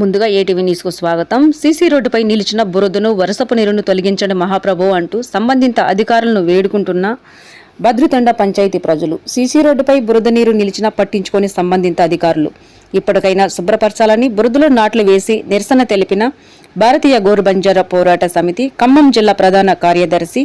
ముందుగా ఏటీవీ న్యూస్కు స్వాగతం. సీసీ రోడ్డుపై నిలిచిన బురదను వరసపు నీరును తొలగించండి మహాప్రభు అంటూ సంబంధిత అధికారులను వేడుకుంటున్న భద్రతండ పంచాయతీ ప్రజలు. సీసీ రోడ్డుపై బురద నీరు నిలిచినా పట్టించుకొని సంబంధిత అధికారులు. ఇప్పటికైనా శుభ్రపరచాలని బురదలో నాట్లు వేసి నిరసన తెలిపిన భారతీయ గోరుబంజారా పోరాట సమితి ఖమ్మం జిల్లా ప్రధాన కార్యదర్శి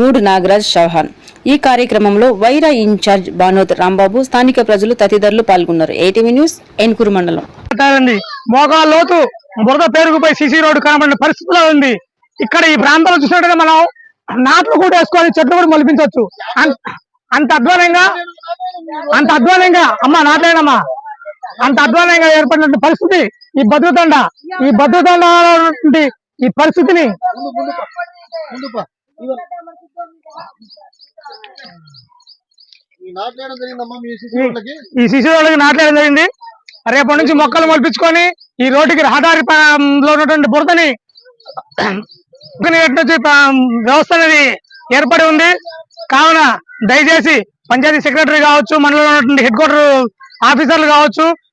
మూడు నాగరాజ్ చౌహాన్. ఈ కార్యక్రమంలో వైరా ఇన్ఛార్జ్ బానోద్ రాంబాబు స్థానిక ప్రజలు తదితరులు పాల్గొన్నారు. ఏటీవీ న్యూస్ ఎన్కూరు మండలం ఉంది మోకాల లోతు బురద పేరుకుపోయి సిసి రోడ్డు కనబడిన పరిస్థితిలో ఉంది. ఇక్కడ ఈ ప్రాంతంలో చూసినట్టుగా మనం నాట్లు కూడా వేసుకొని చెట్లు కూడా మొలిపించవచ్చు. అంత అధ్వానంగా అంత అధ్వానంగా అమ్మ నాట్లేనమ్మా. అంత అధ్వానంగా ఏర్పడిన పరిస్థితి ఈ భద్రతండ ఈ భద్రతండ ఈ పరిస్థితిని ఈ ఈ శిశువులకి నాట్లేయడం జరిగింది. రేపటి నుంచి మొక్కలు మొలిపించుకొని ఈ రోడ్డుకి రహదారి ప- లో ఉన్నటువంటి బురదని నుంచి వ్యవస్థ అనేది ఏర్పడి ఉంది. కావున దయచేసి పంచాయతీ సెక్రటరీ కావచ్చు మండలంలో ఉన్నటువంటి హెడ్ క్వార్టర్ ఆఫీసర్లు కావచ్చు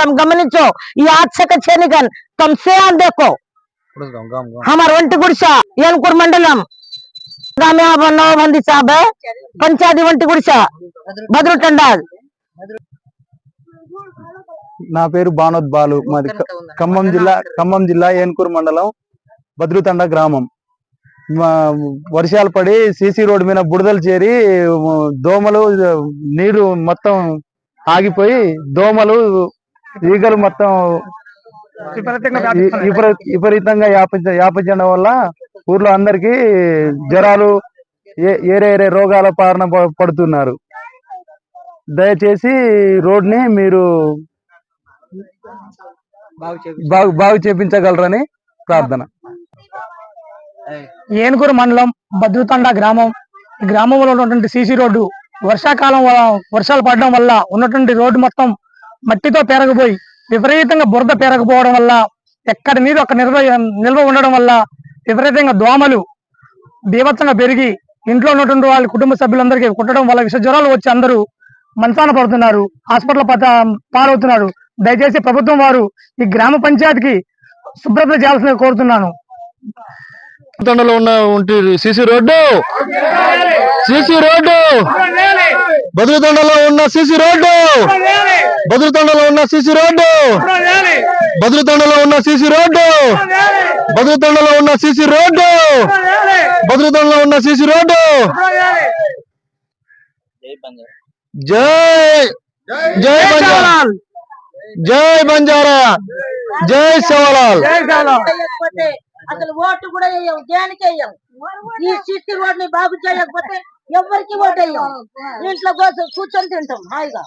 తమ గమనించో. ఈ ఆత్సక చేనిగన్ తమ సేయాన్ దేకో. హమార్ ఒంటి గుడిస ఏనుకూరు మండలం. గ్రామ మంది సాబ్ పంచాది వంటి గుడిస బదురు నా పేరు బానోద్ బాలు. మాది ఖమ్మం జిల్లా ఖమ్మం జిల్లా ఏనుకూరు మండలం భద్రుతండ గ్రామం. వర్షాలు పడి సిసి రోడ్డు మీద బుడదలు చేరి దోమలు నీరు మొత్తం ఆగిపోయి దోమలు ఈగలు మొత్తం విపరీతంగా వ్యాపించడం వల్ల ఊర్లో అందరికి జ్వరాలు ఏరే ఏరే రోగాల పాలన పడుతున్నారు. దయచేసి రోడ్ని మీరు బాగు బాగు చేపించగలరని ప్రార్థన. ఏనుగురు మండలం భద్రతండ గ్రామం. ఈ గ్రామంలో ఉన్నటువంటి సీసీ రోడ్డు వర్షాకాలం వర్షాలు పడడం వల్ల ఉన్నటువంటి రోడ్డు మొత్తం మట్టితో పెరగబోయి విపరీతంగా బురద పెరగపోవడం వల్ల ఎక్కడ నీరు అక్కడ నిల్వ నిల్వ ఉండడం వల్ల విపరీతంగా దోమలు బీభత్సంగా పెరిగి ఇంట్లో ఉన్నటువంటి వాళ్ళ కుటుంబ సభ్యులందరికీ కుట్టడం వల్ల విష జ్వరాలు వచ్చి అందరూ మంచాన పడుతున్నారు హాస్పిటల్ పాలవుతున్నారు. దయచేసి ప్రభుత్వం వారు ఈ గ్రామ పంచాయతీకి శుభ్రత చేయాల్సిన కోరుతున్నాను. తండలో ఉన్న సిసి రోడ్డు! CC road! బదురుతండలో ఉన్న సిసి రోడ్డు! బదురుతండలో ఉన్న సిసి రోడ్డు. బదురుతండలో ఉన్న సిసి రోడ్డు. బదురుతండలో ఉన్న సిసి రోడ్డు. బదురుతండలో ఉన్న సిసి రోడ్డు. జై. జై బంజారా జై బంజారా జై సేవలాల్ అసలు ఓటు కూడా వేయం దేనికి వేయం ఈ సిసి రోడ్ని బాగు చేయకపోతే ఎవరికి ఓటు వేయం ఇంట్లో కూర్చొని తింటాం. హాయిగా.